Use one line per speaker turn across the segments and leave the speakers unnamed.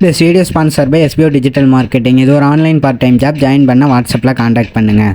This video sponsor by SPO digital marketing இது ஒரு online part time job join பண்ண வாட்ஸ்அப்பில் காண்டாக்ட் பண்ணுங்கள்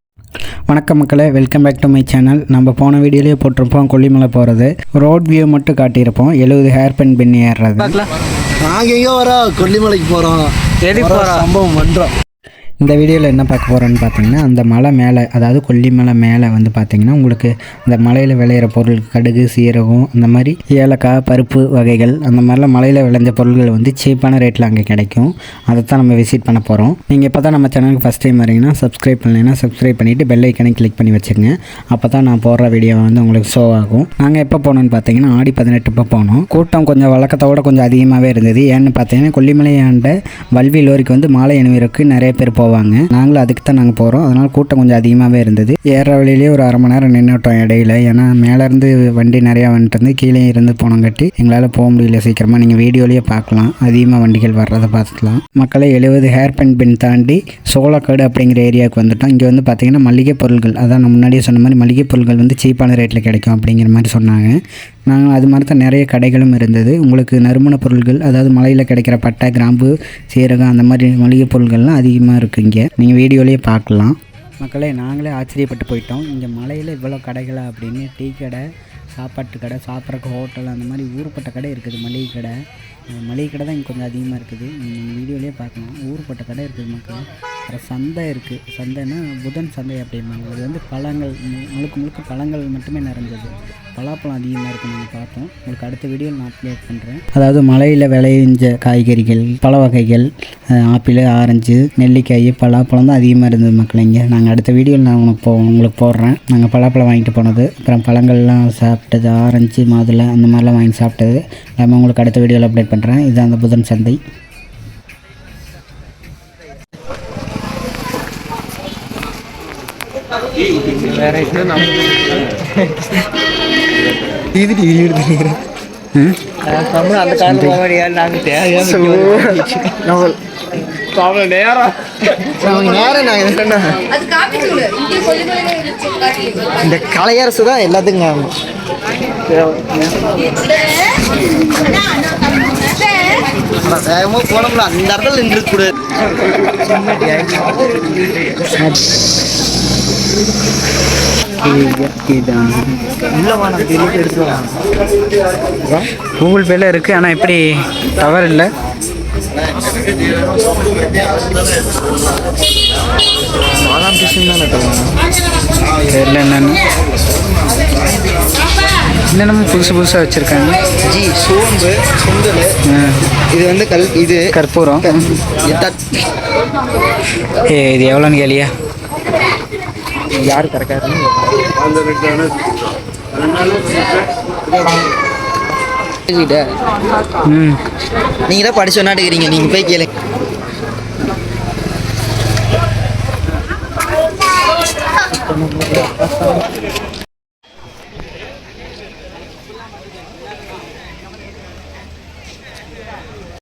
வணக்கம் மக்களே welcome back to my channel நம்ம போன வீடியோலேயே போட்டிருப்போம் கொல்லிமலை போகிறது ரோட் வியூ மட்டும் காட்டியிருப்போம். எழுபது ஹேர் பென் பின் ஏறுறது.
நாங்க எங்க வரோம்? கொல்லிமலைக்கு போறோம்.
எதுக்கு போறோம்?
சம்பவம் பண்றோம்.
இந்த வீடியோவில் என்ன பார்க்க போகிறோன்னு பார்த்தீங்கன்னா அந்த மலை மேலே அதாவது கொல்லிமலை மேலே வந்து பார்த்தீங்கன்னா உங்களுக்கு இந்த மலையில் விளையிற பொருள் கடுகு சீரகம் அந்த மாதிரி ஏலக்காய் பருப்பு வகைகள் அந்த மாதிரிலாம் மலையில் விளைஞ்ச பொருள்கள் வந்து சீப்பான ரேட்டில் அங்கே கிடைக்கும். அதை தான் நம்ம விசிட் பண்ண போகிறோம் நீங்கள் இப்போ தான் நம்ம சேனலுக்கு ஃபஸ்ட் டைம் வரீங்கன்னா சப்ஸ்கிரைப் பண்ணலைன்னா சப்ஸ்கிரைப் பண்ணிவிட்டு பெல் ஐக்கனை கிளிக் பண்ணி வச்சுக்கோங்க. அப்போ தான் நான் போடுற வீடியோ வந்து உங்களுக்கு ஷோ ஆகும். நாங்கள் எப்போ போனோம்னு பார்த்தீங்கன்னா ஆடி பதினெட்டு இப்போ போனோம். கூட்டம் கொஞ்சம் வழக்கத்தோட கொஞ்சம் அதிகமாகவே இருந்தது. ஏன்னு பார்த்தீங்கன்னா கொல்லிமலையாண்ட வல்வி லோரிக்கு வந்து மாலை அணிவருக்கு நிறைய பேர் போவாங்க. நாங்களும் அதுக்கு தான் நாங்கள் போகிறோம் அதனால் கூட்டம் கொஞ்சம் அதிகமாகவே இருந்தது. ஏற வழியிலேயே ஒரு அரை மணி நேரம் நின்றுட்டோம் இடையில. ஏன்னா மேலேருந்து வண்டி நிறையா வந்துட்டு இருந்து கீழே இருந்து போனங்காட்டி எங்களால் போக முடியல. சீக்கிரமாக நீங்கள் வீடியோலேயே பார்க்கலாம். அதிகமாக வண்டிகள் வர்றதை பார்த்துக்கலாம். மக்களை எழுபது ஹேர் பென் பின் தாண்டி சோளக்காடு அப்படிங்கிற ஏரியாவுக்கு வந்துட்டோம். இங்கே வந்து பார்த்தீங்கன்னா மளிகை பொருட்கள் அதான் நான் முன்னாடியே சொன்ன மாதிரி மளிகை பொருட்கள் வந்து சீப்பான ரேட்டில் கிடைக்கும் அப்படிங்கிற மாதிரி சொன்னாங்க. நாங்கள் அது மாதிரி தான் நிறைய கடைகளும் இருந்தது. உங்களுக்கு நறுமண பொருட்கள் அதாவது மலையில் கிடைக்கிற பட்டை கிராம்பு சீரகம் அந்த மாதிரி மளிகை பொருட்கள்லாம் அதிகமாக இருக்குது இங்கே. நீங்கள் வீடியோலேயே பார்க்கலாம். மக்களே நாங்களே ஆச்சரியப்பட்டு போயிட்டோம். இங்கே மலையில் இவ்வளோ கடைகளா அப்படின்னு டீ கடை சாப்பாட்டு கடை சாப்பிட்றக்கு ஹோட்டல் அந்த மாதிரி ஊருப்பட்ட கடை இருக்குது மளிகை கடை. மளிகை கடை தான் இங்கே கொஞ்சம் அதிகமாக இருக்குது. நீங்கள் வீடியோலேயே பார்க்கலாம். ஊருப்பட்ட கடை இருக்குது மக்கள். சந்தை இருக்குது சந்தைன்னா புதன் சந்தை அப்படிம்பாங்க. அது வந்து பழங்கள் முழுக்க முழுக்க பழங்கள் மட்டுமே நிறைஞ்சது. பலாப்பழம் அதிகமாக இருக்கும் நீங்கள் பார்த்தோம். உங்களுக்கு அடுத்த வீடியோவில் நான் அப்லோட் பண்ணுறேன் அதாவது மலையில் விளைஞ்ச காய்கறிகள் பழ வகைகள் ஆப்பிள் ஆரஞ்சு நெல்லிக்காய் பலாப்பழம் தான் அதிகமாக இருந்தது மக்கள் இங்கே. நாங்கள் அடுத்த வீடியோவில் நான் உனக்கு போ உங்களுக்கு போடுறேன். நாங்கள் பலாப்பழம் வாங்கிட்டு போனது. அப்புறம் பழங்கள்லாம் சாப்பிட்டது. ஆரஞ்சு மாதுளை அந்த மாதிரிலாம் வாங்கி சாப்பிட்டது. எல்லாமே உங்களுக்கு அடுத்த வீடியோவில் அப்டேட் பண்ணுறேன் இதுதான் அந்த புதன் சந்தை.
அந்த காலம் போக முடியாது நாங்க தேவையான நேரம் நாங்க என்ன
அது காப்பி தூள் இங்கே கொல்லிமலையில இருந்துச்சு காப்பி
இந்த கலையரசு தான் எல்லாத்துக்கும் காரணம். வேகமா போனோம்ல அந்த இடத்துல நின்று கூட
கூகுள் பேல இருக்குது ஆனால் எப்படி டவர் இல்லை. தெரியல என்னன்னு. என்னென்னமோ புதுசு புதுசாக வச்சுருக்காங்க.
ஜி சோம்பு சுண்டல். இது வந்து கல் இது
கற்பூரம். ஏ இது எவ்வளோன்னு கேளியா?
யாரு கரெக்டாக
ம்.
நீங்க தான் படிச்சு சொன்னாட்டுக்கிறீங்க நீங்க போய் கேளுங்க